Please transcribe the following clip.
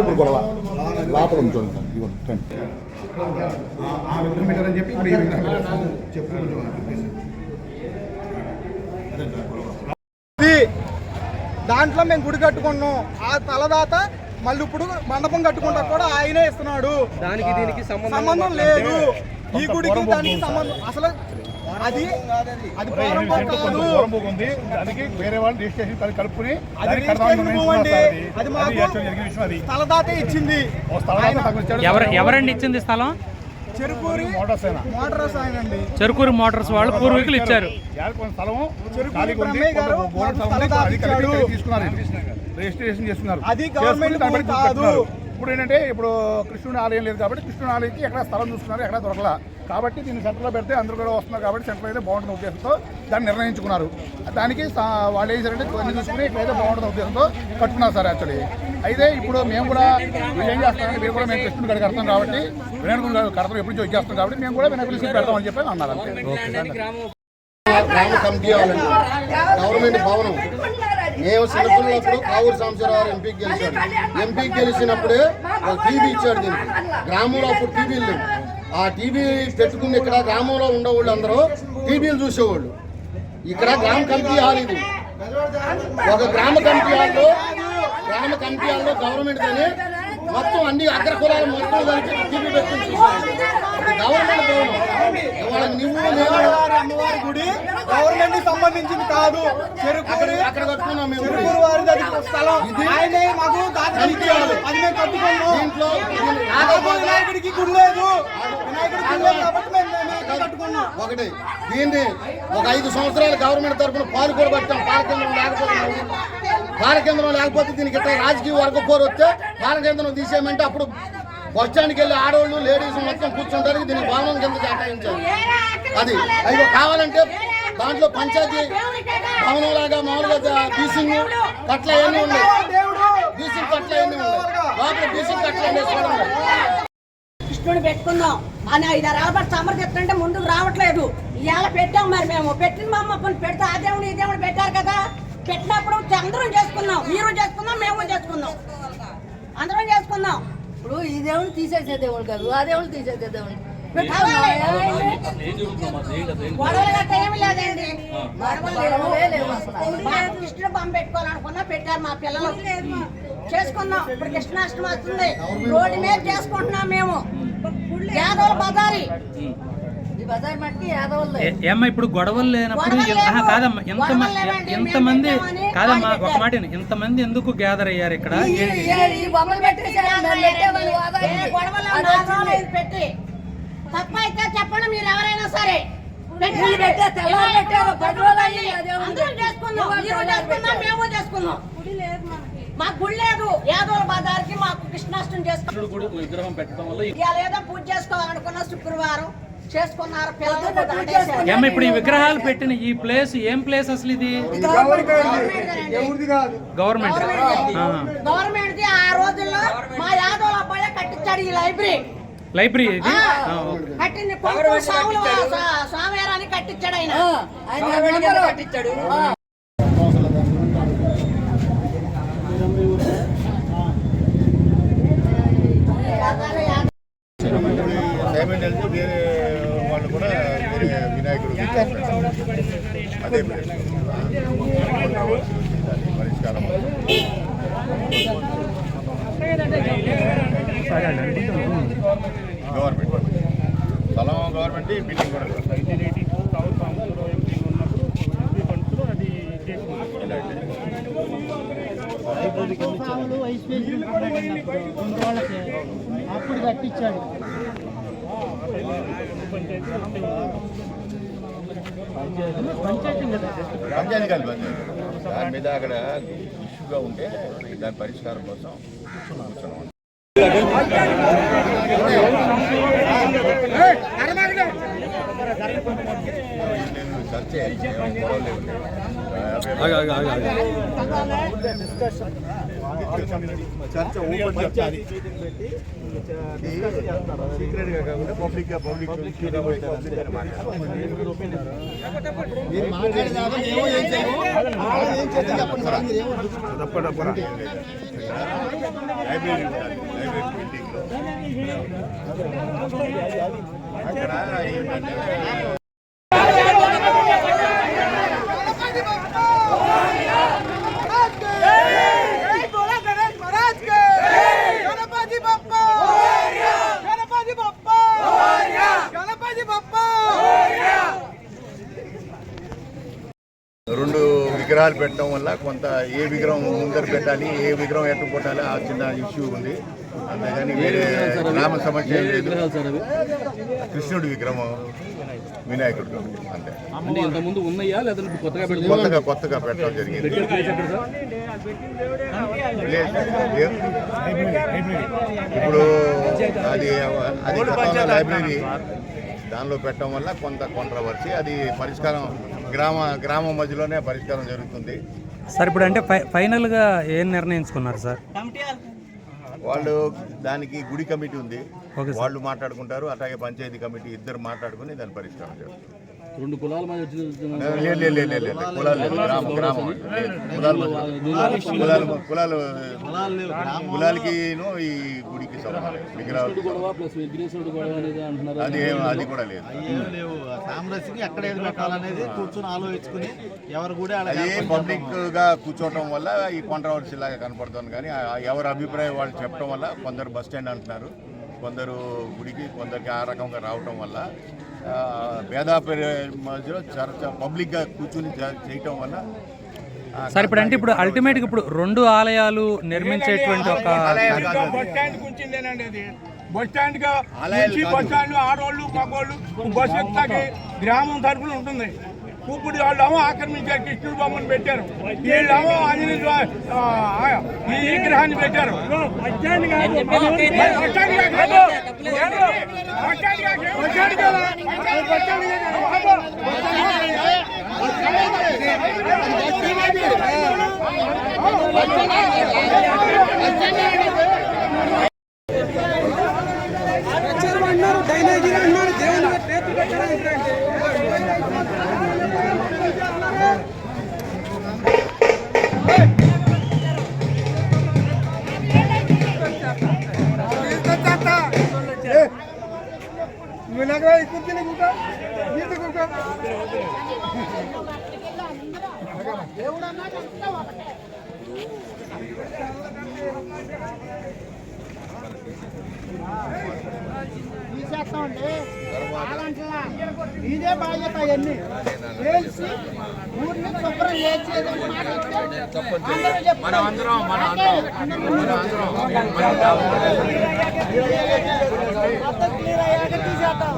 ఇప్పుడు గొడవ. లోపల ఉంచండి. ఇవ్వండి చెప్పి దాంట్లో మేము గుడి కట్టుకున్నాం. ఆ తలదాత మళ్ళీ ఇప్పుడు మండపం కట్టుకుంటా కూడా ఆయనే ఇస్తున్నాడు. దానికి దీనికి సంబంధం సంబంధం లేదు. ఈ గుడికి దానికి సంబంధం అసలు అది అది ఉంది దానికి వేరే వాళ్ళు రిజిస్ట్రేషన్ కలిపి కలుపుకుని అది మాకు తలదాతే ఇచ్చింది. ఎవరండి ఇచ్చింది స్థలం? చెరుకూరి మోటార్స్. మోటార్ అండి చెరుకూరు మోటార్స్ వాళ్ళు పూర్వీకులు ఇచ్చారు. రిజిస్ట్రేషన్ చేసుకున్నారు అది గవర్నమెంట్ కాదు. ఇప్పుడు ఏంటంటే ఇప్పుడు కృష్ణుని ఆలయం లేదు కాబట్టి కృష్ణుని ఆలయంకి ఎక్కడ స్థలం చూస్తున్నారు ఎక్కడ దొరకలా. కాబట్టి దీన్ని సెంటర్లో పెడితే అందరూ కూడా వస్తున్నారు కాబట్టి సెంటర్ అయితే బాగుంటుంది ఉద్దేశంతో దాన్ని నిర్ణయించుకున్నారు. దానికి వాళ్ళు ఏం చేశారంటే కొన్ని చూసుకుని ఇట్లయితే బాగుంటుంది ఉద్దేశంతో కట్టుకున్నారు సార్ యాక్చువల్లీ. అయితే ఇప్పుడు మేము కూడా వీళ్ళు ఏం చేస్తామంటే మీరు కూడా మేము కృష్ణుని గడికి కడతాం కాబట్టి వినాయకుడు కడతాం ఎప్పుడు నుంచి వచ్చేస్తాం కాబట్టి మేము కూడా వినాయకుడి సీట్ పెడతామని చెప్పి అన్నారు అంతే. గ్రామ కమిటీ గవర్నమెంట్ భవనం. మేము చిన్నపిల్లప్పుడు కావూరు సాంబశివరావు ఎంపీకి గెలిచాడు. ఎంపీకి గెలిచినప్పుడే ఒక టీవీ ఇచ్చాడు దీనికి. గ్రామంలో అప్పుడు టీవీలు లేవు. ఆ టీవీ పెట్టుకుని ఇక్కడ గ్రామంలో ఉండేవాళ్ళు అందరూ టీవీలు చూసేవాళ్ళు. ఇక్కడ గ్రామ కమిటీ హాల్ ఇది. ఒక గ్రామ కమిటీ హాల్లో గ్రామ కమిటీ హాల్లో గవర్నమెంట్ కానీ మొత్తం అన్ని అగ్ర కులాలు మొత్తం కలిపి టీవీ పెట్టుకుని చూసేవాళ్ళు. అమ్మవారి గుడి గవర్నమెంట్కి సంబంధించింది కాదు చెరుకూరి కట్టుకున్నాం చెరుకూరు వారి అది స్థలం ఆయనే మాకు అది మేము కట్టుకున్నాం దీంట్లో వినాయకుడికి గుడి లేదు వినాయకుడికి గుడి లేదు కాబట్టి మేము కట్టుకున్నాం ఒకటి దీన్ని ఒక ఐదు సంవత్సరాలు గవర్నమెంట్ తరఫున పాలు కూడా పట్టాం పాలకేంద్రం లేకపోతే పాలకేంద్రం లేకపోతే దీనికి ఇట్లా రాజకీయ వర్గ పోరు వస్తే పాలకేంద్రం తీసేయమంటే అప్పుడు బస్ స్టాండ్కి వెళ్ళి ఆడవాళ్ళు లేడీస్ మొత్తం కూర్చుంటారు దీనికి భవనం కింద కేటాయించారు. అది అయ్యో కావాలంటే దాంట్లో పంచాయతీ భవనం లాగా మామూలుగా బీసింగ్ కట్ల అవన్నీ ఉన్నాయి బీసింగ్ కట్ల అవన్నీ ఉన్నాయి లోపల బీసింగ్ కట్ల కృష్ణుడు పెట్టుకుందాం అని ఐదు రాబట్టి సమర్థిస్తుంటే ముందుకు రావట్లేదు. ఇవాళ పెట్టాం మరి మేము. పెట్టిన మా అమ్మ పెడితే ఆ దేవుడు ఈ దేవుడు పెట్టారు కదా. పెట్టినప్పుడు అందరం చేసుకున్నాం. మీరు చేసుకుందాం మేము చేసుకుందాం అందరం చేసుకుందాం ఇప్పుడు ఈ దేవుడు తీసేసే దేవుడు కాదు ఆ దేవుడు తీసేసే దేవుడు. కృష్ణుడు బొమ్మ పెట్టుకోవాలనుకున్నా పెట్టారు మా పిల్లలు. చేసుకుందాం. ఇప్పుడు కృష్ణాష్టమి వస్తుంది. రోడ్డు మీద చేసుకుంటున్నాం మేము. యాదవ బజారి. ఏమ్మా ఇప్పుడు గొడవలు లేనప్పుడు. కాదమ్మా ఎంత. ఎంతమంది కాదమ్మా ఒక. మాట విను. ఇంతమంది ఎందుకు గ్యాదర్ అయ్యారు ఇక్కడ ఏ- ఈ బొమ్మలు పెట్టేసారు మేము పెట్టామని వాదానికి. ఏ గొడవలు అది నాలుగు వచ్చింది. రోజులు ఇది పెట్టి తప్ప అయితే చెప్పండి మీరు ఎవరైనా సరే మాకు గుడి లేదు మాకు కృష్ణాష్టమి చేసుకుంటాం విగ్రహం పెట్టడం వల్ల ఇవాళ ఏదో పూజ చేసుకోవాలనుకున్న శుక్రవారం చేసుకున్నారు ఇప్పుడు ఈ విగ్రహాలు పెట్టిన ఈ ప్లేస్ ఏం ప్లేస్ అసలు ఇది? ఎవరిది కాదు. గవర్నమెంట్. గవర్నమెంట్ ది ఆ రోజుల్లో మా యాదవుల అబ్బాయి కట్టించాడు ఈ లైబ్రరీ. లైబ్రరీ ఇది. కట్టింది కట్టించాడు. ఆయన. కట్టించాడు ఆ. యాదవులు యాదవులు పేమెంట్ వెళ్తే వేరే వాళ్ళు కూడా వేరే వినాయకుడు అదే పరిష్కారం గవర్నమెంట్. స్థలం గవర్నమెంట్ బిల్డింగ్ కూడా సాములు వైస్ ప్రెసిడెంట్ పోరాడినప్పుడు అప్పుడు కట్టించాడు. పంచాయతీ కదా పంచాయతీ కాదు దాని మీద అక్కడ ఇష్యూగా ఉంటే దాని పరిష్కారం కోసం కూర్చున్నాం. నేను చర్చ చేయాలి. చర్చ ఓపెన్ చేయాలి సీక్రెట్గా కాకుండా పబ్లిక్గా పబ్లిక్ పబ్లిక్ మీరు మాట్లాడేదాకా మేము ఏం చేయము వాళ్ళు ఏం చేస్తే చెప్పండి సార్ మీరు ఏమో లైబ్రరీ ఉండాలి లైబ్రరీ బిల్డింగ్లో అక్కడ విగ్రహాలు పెట్టడం వల్ల కొంత ఏ విగ్రహం ముందర పెట్టాలి ఏ విగ్రహం ఎట్టు కొట్టాలి ఆ చిన్న ఇష్యూ ఉంది. అంతేగాని వేరే గ్రామ సమస్య లేదు. కృష్ణుడి విగ్రహం. వినాయకుడు. అంతే. అంటే ఉన్నాయా కొత్తగా కొత్తగా కొత్తగా పెట్టడం జరిగింది. ఇప్పుడు అది అది లైబ్రరీ దానిలో పెట్టడం వల్ల కొంత కాంట్రవర్సీ అది పరిష్కారం గ్రామ గ్రామం మధ్యలోనే పరిష్కారం జరుగుతుంది. సార్ ఇప్పుడు అంటే ఫైనల్గా ఏం నిర్ణయించుకున్నారు సార్? వాళ్ళు దానికి గుడి కమిటీ ఉంది. వాళ్ళు మాట్లాడుకుంటారు అలాగే పంచాయతీ కమిటీ ఇద్దరు మాట్లాడుకుని దాని పరిష్కారం చేస్తారు రెండు కులాల మధ్య కులాలకి ఈ గుడికి సంబంధం విగ్రహాలు గొడవ ప్లస్ విఘ్నేశ్వరుడు గొడవ అనేది అంటున్నారు. అది కూడా లేదు. లేవు. సామరస్యకి ఎక్కడ ఏది పెట్టాలనేది కూర్చొని ఆలోచించుకుని ఎవరు కూడా అది పబ్లిక్గా కూర్చోవటం వల్ల ఈ కాంట్రవర్సీ లాగా కనపడుతుంది కానీ ఎవరి అభిప్రాయం వాళ్ళు చెప్పడం వల్ల కొందరు బస్ స్టాండ్ అంటున్నారు. కొందరు గుడికి కొందరికి ఆ రకంగా రావటం వల్ల భేదాపరి మధ్యలో చర్చ పబ్లిక్గా కూర్చుని చేయటం వల్ల సార్ ఇప్పుడు అంటే ఇప్పుడు అల్టిమేట్గా ఇప్పుడు రెండు ఆలయాలు నిర్మించేటువంటి ఒక. బస్ స్టాండ్ బస్గా. బస్ స్టాండ్ ఆడవాళ్ళు మగవాళ్ళు బస్సు ఎక్కితే గ్రామం తరఫున ఉంటుంది కూపుడి వాళ్ళేమో ఆక్రమించారు కృష్ణుడు బొమ్మను పెట్టారు వీళ్ళేమో ఆంజనేయ ఈ విగ్రహాన్ని పెట్టారు అన్నారు స్టాండ్ అన్నారు దేవుని పేరు కాదు. బస్ స్టాండ్ కాదు. బస్ స్టాండ్ కూర్చో. తీసేస్తామండి ఇదే బాధ్యత అవన్నీ. తెలిసి ఊరిని శుభ్రం చేసేది మాట క్లియర్ అయ్యాక తీసేద్దాం